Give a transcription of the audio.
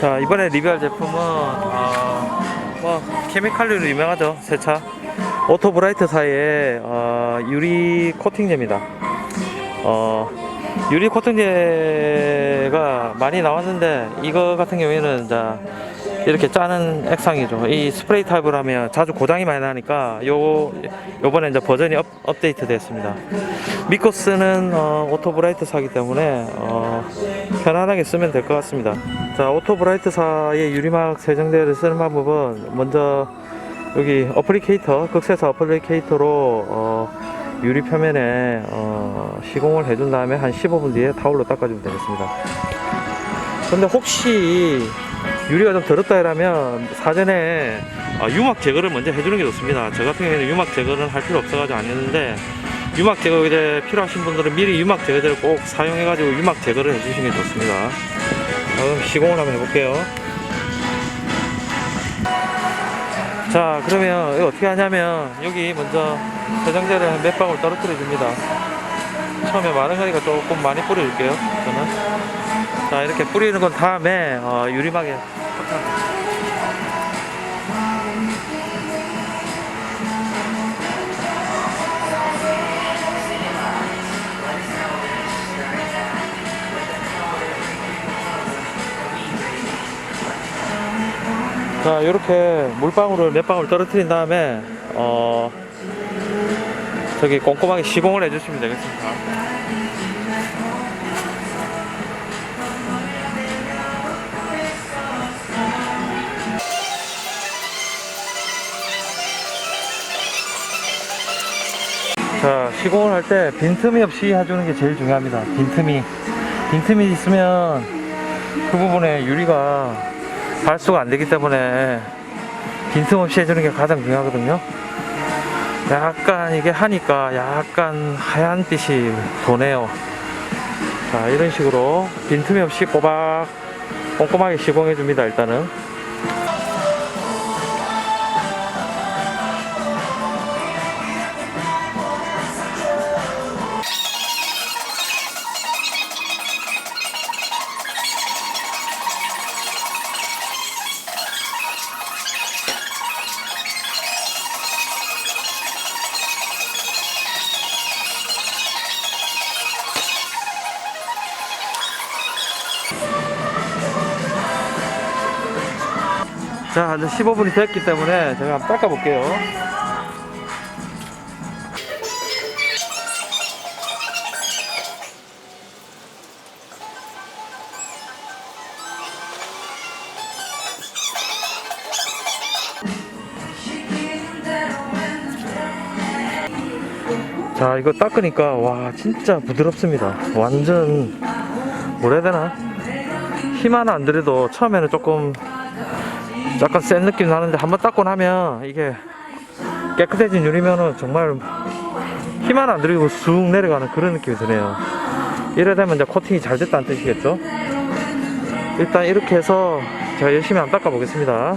자 이번에 리뷰할 제품은 어, 뭐 케미칼리로 유명하죠 세차. 오토 브라이트사의 어, 유리 코팅제입니다. 어, 유리 코팅제가 많이 나왔는데 이거 같은 경우에는 자 이렇게 짜는 액상이죠. 이 스프레이 타입으로 하면 자주 고장이 많이 나니까 요 요번에 이제 버전이 업, 업데이트 됐습니다. 쓰는 어, 오토브라이트사기 때문에 어, 편안하게 쓰면 될 것 같습니다. 자 오토브라이트사의 유리막 세정제를 쓰는 방법은 먼저 여기 어플리케이터 극세사 어플리케이터로 어, 유리 표면에 어, 시공을 해준 다음에 한 15분 뒤에 타올로 닦아주면 되겠습니다. 근데 혹시 유리가 좀 더럽다 이러면 사전에 어, 유막 제거를 먼저 해주는 게 좋습니다. 저 같은 경우에는 유막 제거는 할 필요 없어가지고 안 했는데 유막 제거제 필요하신 분들은 미리 유막 제거제를 꼭 사용해가지고 유막 제거를 해주시는 게 좋습니다. 자, 그럼 시공을 한번 해볼게요. 자 그러면 이거 어떻게 하냐면 여기 먼저 세정제를 한몇 방울 떨어뜨려 줍니다. 처음에 많은 거니까 조금 많이 뿌려줄게요 저는. 자 이렇게 뿌리는 건 다음에 어, 유리막에 자 이렇게 물방울을 몇 방울 떨어뜨린 다음에 어 저기 꼼꼼하게 시공을 해주시면 되겠습니다 자 시공을 할 때 빈틈이 없이 해주는 게 제일 중요합니다. 빈틈이. 빈틈이 있으면 그 부분에 유리가 발수가 안 되기 때문에 빈틈 없이 해주는 게 가장 중요하거든요. 약간 이게 하니까 약간 하얀 빛이 도네요. 자 이런 식으로 빈틈이 없이 꼬박 꼼꼼하게 시공해 줍니다 일단은 자 이제 15분이 됐기 때문에 제가 한번 닦아 볼게요. 자 이거 닦으니까 와 진짜 부드럽습니다. 완전 뭐라 해야 되나? 힘 하나 안 들여도 처음에는 조금 약간 센 느낌 나는데 한번 닦고 나면 이게 깨끗해진 유리면은 정말 힘 하나 안 들이고 쑥 내려가는 그런 느낌이 드네요. 이래 되면 이제 코팅이 잘 됐다는 뜻이겠죠? 일단 이렇게 해서 제가 열심히 한번 닦아 보겠습니다